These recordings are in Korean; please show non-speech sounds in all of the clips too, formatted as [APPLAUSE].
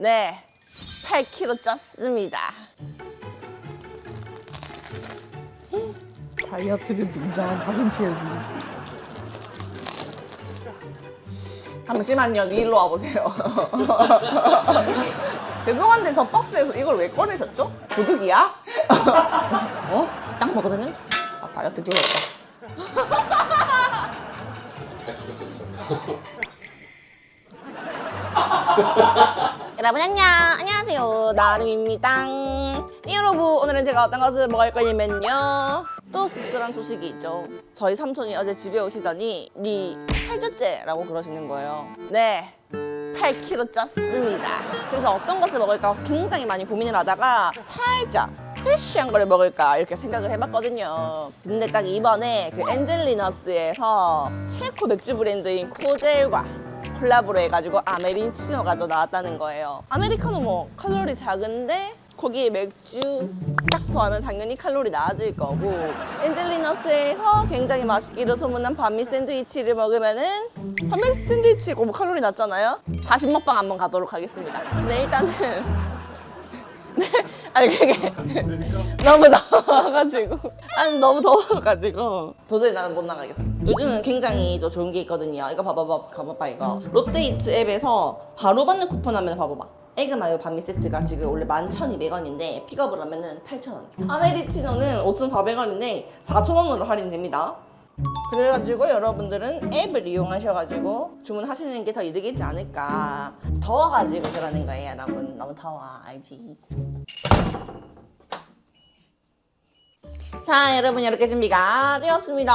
네, 8kg 쪘습니다. 다이어트를 등장한 사진 채우기. 잠시만요, 니 일로 와보세요. [LAUGHS] 그거한데 저 박스에서 이걸 왜 꺼내셨죠? 도둑이야? [LAUGHS] 어? 딱 먹으면은 아 다이어트 그거였다. [LAUGHS] 여러분 안녕. 안녕하세요. 나름입니다. 네, 여러분. 오늘은 제가 어떤 것을 먹을 거냐면요. 또 씁쓸한 소식이 있죠. 저희 삼촌이 어제 집에 오시더니 니 살쪘지? 라고 그러시는 거예요. 네 8kg 쪘습니다. 그래서 어떤 것을 먹을까 굉장히 많이 고민을 하다가 살짝 프레쉬한 거를 먹을까 이렇게 생각을 해봤거든요. 근데 딱 이번에 그 엔젤리너스에서 체코 맥주 브랜드인 코젤과 콜라보로 해가지고 아메리치노가 또 나왔다는 거예요. 아메리카노 뭐 칼로리 작은데 거기에 맥주 딱 더하면 당연히 칼로리 낮을 거고 엔젤리너스에서 굉장히 맛있기로 소문난 반미 샌드위치를 먹으면은 반미 샌드위치 뭐 칼로리 낮잖아요. 40 먹방 한번 가도록 하겠습니다. 네 일단은 네, [LAUGHS] 아니 그게 너무 더워가지고. 아니 너무 더워가지고. 도저히 나는 못 나가겠어. 요즘은 굉장히 또 좋은 게 있거든요. 이거 봐봐봐 봐봐봐 이거. 롯데이츠 앱에서 바로 받는 쿠폰 하면 봐봐봐. 에그 마요 반미 세트가 지금 원래 11,200원인데 픽업을 하면은 8,000원 아메리치노는 5,400원인데 4,000원으로 할인됩니다 그래가지고 여러분들은 앱을 이용하셔가지고 주문하시는 게 더 이득이지 않을까. 더워가지고 그러는 거예요 여러분. 너무 더워. 알지? 자 여러분 이렇게 준비가 되었습니다.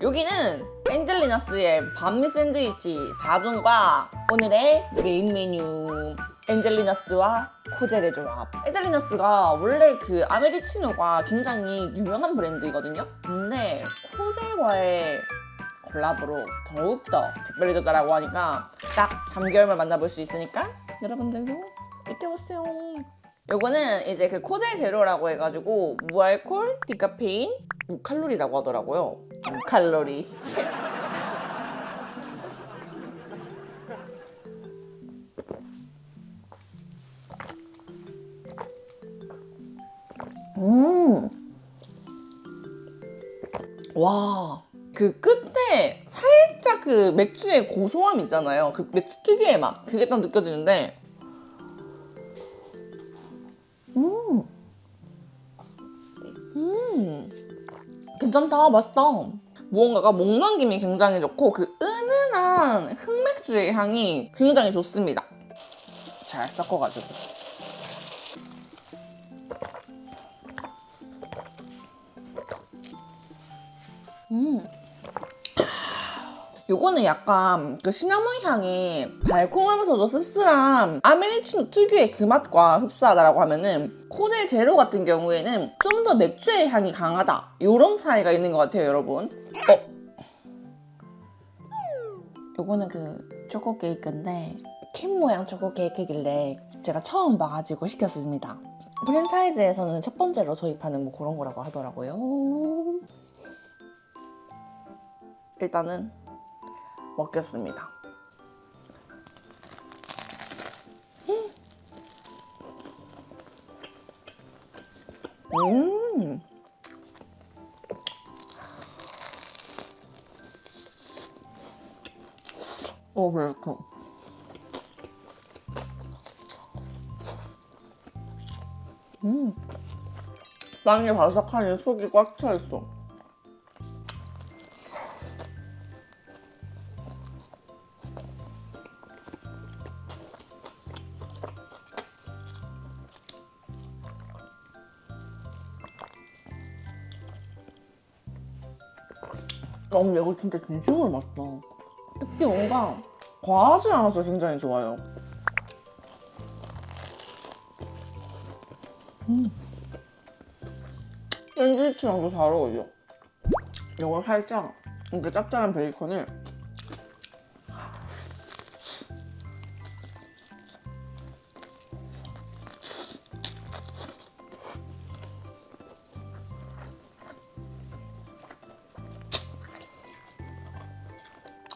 여기는 엔젤리너스의 반미 샌드위치 4종과 오늘의 메인 메뉴 엔젤리너스와 코젤의 조합 엔젤리너스가 원래 그 아메리치노가 굉장히 유명한 브랜드이거든요 근데 코젤과의 콜라보로 더욱더 특별해졌다라고 하니까 딱 3개월만 만나볼 수 있으니까 여러분들도 이때 오세요 요거는 이제 그 코젤 제로라고 해가지고 무알콜, 디카페인, 무칼로리라고 하더라고요. 무칼로리. [LAUGHS] 음. 와. 그 끝에 살짝 그 맥주의 고소함 있잖아요. 그 맥주 특유의 맛. 그게 딱 느껴지는데 음, 괜찮다, 맛있다. 무언가가 목 넘김이 굉장히 좋고 그 은은한 흑맥주의 향이 굉장히 좋습니다. 잘 섞어가지고. 음. 요거는 약간 그 시나몬 향이 달콤하면서도 씁쓸한 아메리치노 특유의 그 맛과 흡사하다라고 하면은 코젤 제로 같은 경우에는 좀 더 맥주의 향이 강하다 요런 차이가 있는 것 같아요 여러분 어? 요거는 그 초코 케이크인데 킴 모양 초코 케이크길래 제가 처음 봐가지고 시켰습니다 프랜차이즈에서는 첫 번째로 도입하는 뭐 그런 거라고 하더라고요 일단은 먹겠습니다. 음. 오, 그렇고. 음. 빵이 바삭하니 속이 꽉 차 있어. 너무 이거 진짜 진심으로 맛있다. 특히 뭔가 과하지 않아서 굉장히 좋아요. 음. 샌드위치랑도 잘 어울려. 이거 살짝 이렇게 짭짤한 베이컨을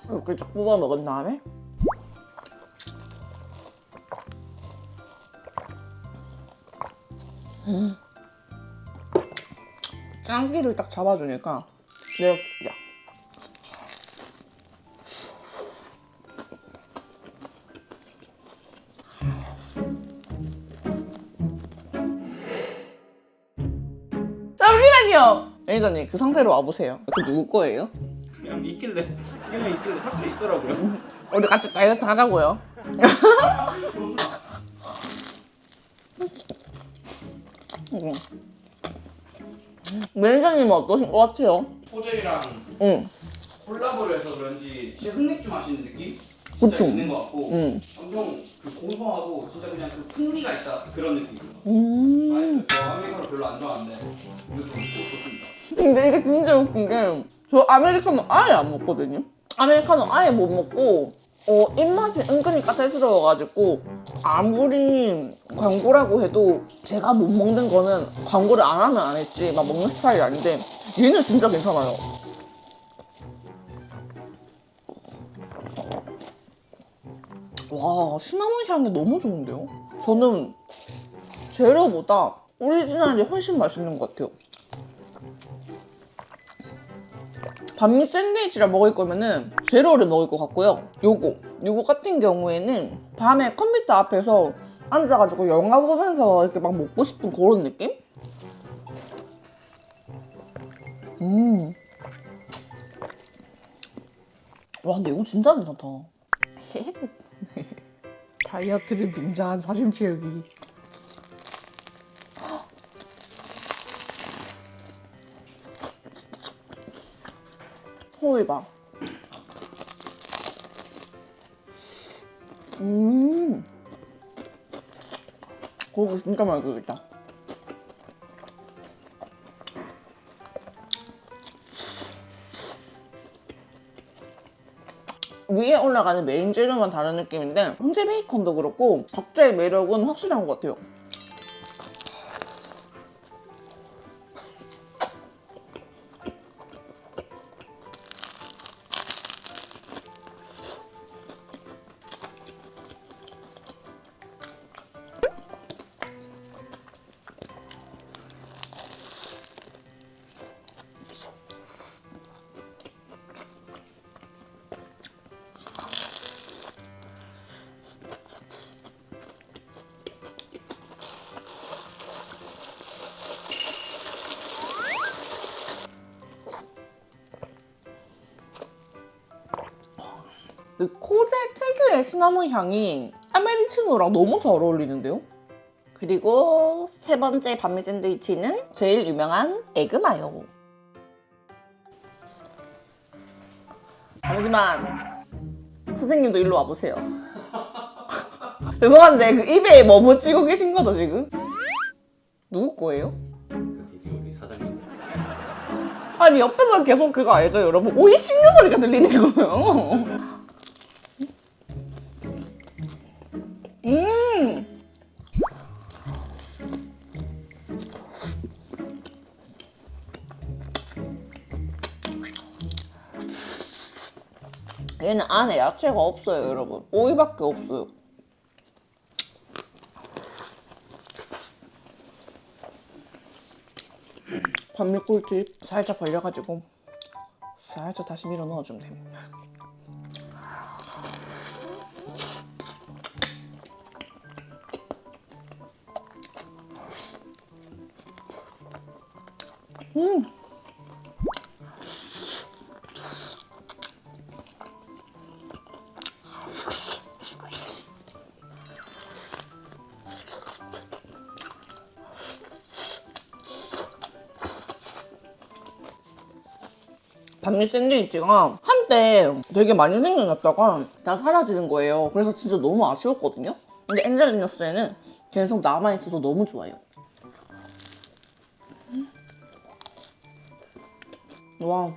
이렇게 쫙 뽑아 먹은 다음에 음. 짱기를 딱 잡아주니까 내가 야. 잠시만요! 매니저님 그 상태로 와보세요 그 누구 거예요? 그냥 있길래 그냥 있길래 학교에 있더라고요. 우리 같이 다이어트 하자고요 음. 매니저님은 어떠신 것 같아요? 호젤이랑 응 콜라보를 해서 그런지 진짜 흑맥주 마시는 느낌? 진짜 그쵸. 있는 것 같고 응. 엄청 그 고소하고 진짜 그냥 그 풍미가 있다 그런 느낌. 음. 맛있어요. 저 아메리카노 별로 안 좋아하는데 이거 좀 좋습니다. 근데 이게 진짜 웃긴 게 저 아메리카노 아예 안 먹거든요. 아메리카노 아예 못 먹고 어 입맛이 은근히 까탈스러워가지고 아무리 광고라고 해도 제가 못 먹는 거는 광고를 안 하면 안 했지 막 먹는 스타일이 아닌데 얘는 진짜 괜찮아요. 와 시나몬 향이 너무 좋은데요? 저는 제로보다 오리지널이 훨씬 맛있는 것 같아요. 반미 샌드위치를 먹을 거면은 제로를 먹을 것 같고요. 요거, 요거 같은 경우에는 밤에 컴퓨터 앞에서 앉아가지고 영화 보면서 이렇게 막 먹고 싶은 그런 느낌? 음. 와, 근데 이거 진짜 괜찮다. [LAUGHS] 다이어트를 등장한 사진 채우기. 호이 봐. 음. 고기 진짜 맛있겠다. 위에 올라가는 메인 재료만 다른 느낌인데 훈제 베이컨도 그렇고 각자의 매력은 확실한 것 같아요. 그 코제 특유의 시나몬 향이 아메리치노랑 너무 잘 어울리는데요? 그리고 세 번째 반미 샌드위치는 제일 유명한 에그마요. 잠시만. 선생님도 일로 와보세요. [LAUGHS] 죄송한데 그 입에 뭐뭐 찌고 계신 거죠 지금? 누구 거예요? 드디어 우리 사장님. 아니 옆에서 계속 그거 알죠 여러분? 오이 씹는 소리가 들리는 거예요. 얘는 안에 야채가 없어요, 여러분. 오이밖에 없어요. 반밀 꿀팁 살짝 벌려가지고 살짝 다시 밀어 넣어주면 됩니다. 반미 샌드위치가 한때 되게 많이 생겨났다가 다 사라지는 거예요. 그래서 진짜 너무 아쉬웠거든요. 근데 엔젤리너스에는 계속 남아있어서 너무 좋아요. 와.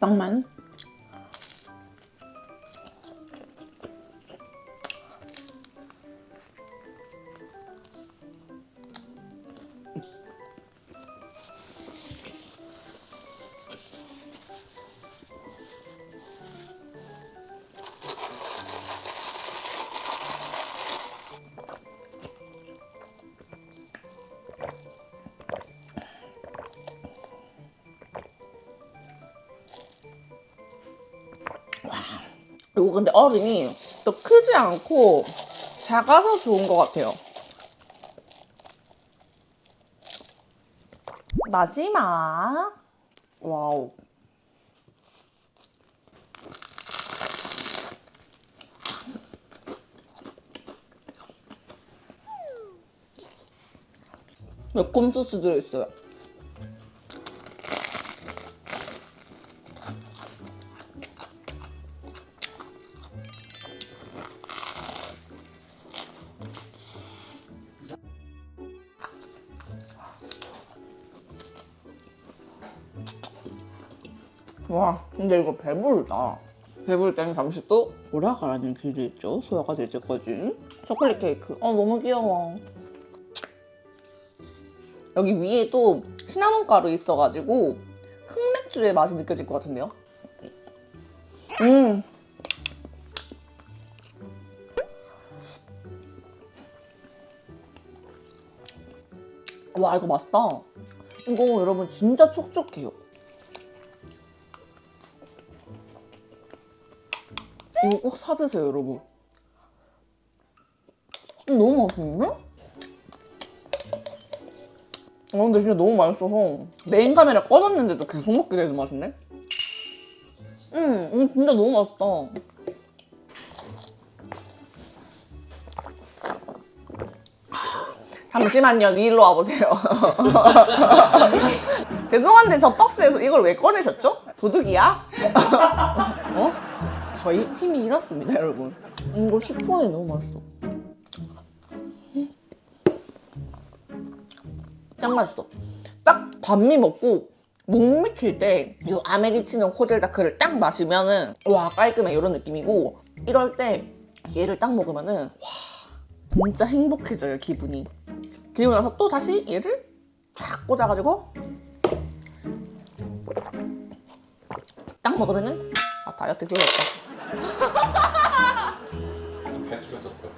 빵만 이거 근데 얼음이 또 크지 않고 작아서 좋은 것 같아요. 마지막. 와우. 매콤 소스 들어있어요. 와, 근데 이거 배부르다. 배부를 때는 잠시 또 돌아가라는 길이 있죠. 소화가 될 때까지. 초콜릿 케이크. 어, 너무 귀여워. 여기 위에도 시나몬 가루 있어가지고 흑맥주의 맛이 느껴질 것 같은데요? 음. 와, 이거 맛있다. 이거 여러분 진짜 촉촉해요. 이거 꼭 사드세요, 여러분. 음, 너무 맛있는데? 아 근데 진짜 너무 맛있어서 메인 카메라 꺼놨는데도 계속 먹게 되는 맛인데? 음, 음 진짜 너무 맛있다. 잠시만요, 니 일로 와보세요. [LAUGHS] 죄송한데 저 박스에서 이걸 왜 꺼내셨죠? 도둑이야? [LAUGHS] 어? 저희 팀이 이렇습니다, 여러분. 음, 이거 시폰이 너무 맛있어. 짱 맛있어. 딱 반미 먹고 목 맥힐 때 이 아메리치노 코젤다크를 딱 마시면은 와 깔끔해 이런 느낌이고 이럴 때 얘를 딱 먹으면은 와 진짜 행복해져요 기분이. 그리고 나서 또 다시 얘를 탁 꽂아가지고 딱 먹으면은 아 다이어트 그거였다. 횟수가 [LAUGHS] 적다.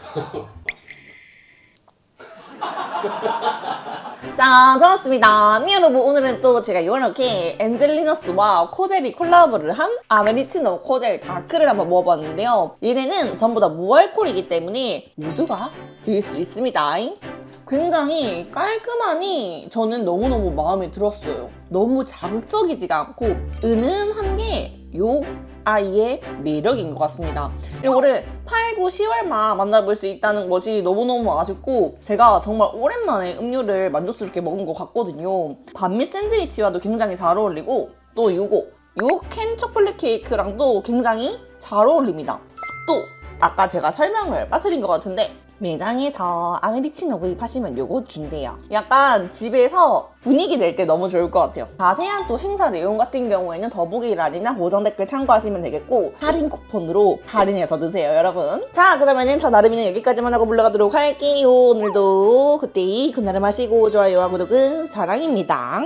짠! 좋았습니다. 네, 여러분, 오늘은 또 제가 이렇게 엔젤리너스와 코젤이 콜라보를 한 아메리치노 코젤 다크를 한번 먹어봤는데요. 얘네는 전부 다 무알콜이기 때문에 모두가 드실 수 있습니다. 굉장히 깔끔하니 저는 너무너무 마음에 들었어요. 너무 자극적이지가 않고 은은한 게 요 아이의 매력인 것 같습니다. 이거를 8, 9, 10월만 만나볼 수 있다는 것이 너무너무 아쉽고 제가 정말 오랜만에 음료를 만족스럽게 먹은 것 같거든요. 반미 샌드위치와도 굉장히 잘 어울리고 또 요거 요캔 초콜릿 케이크랑도 굉장히 잘 어울립니다. 또 아까 제가 설명을 빠뜨린 것 같은데 매장에서 아메리치노 구입하시면 요거 준대요. 약간 집에서 분위기 낼 때 너무 좋을 것 같아요. 자세한 또 행사 내용 같은 경우에는 더보기란이나 고정 댓글 참고하시면 되겠고 할인 쿠폰으로 할인해서 드세요, 여러분. 자, 그러면은 저 나름이는 여기까지만 하고 물러가도록 할게요. 오늘도 그때 그날을 마시고 좋아요와 구독은 사랑입니다.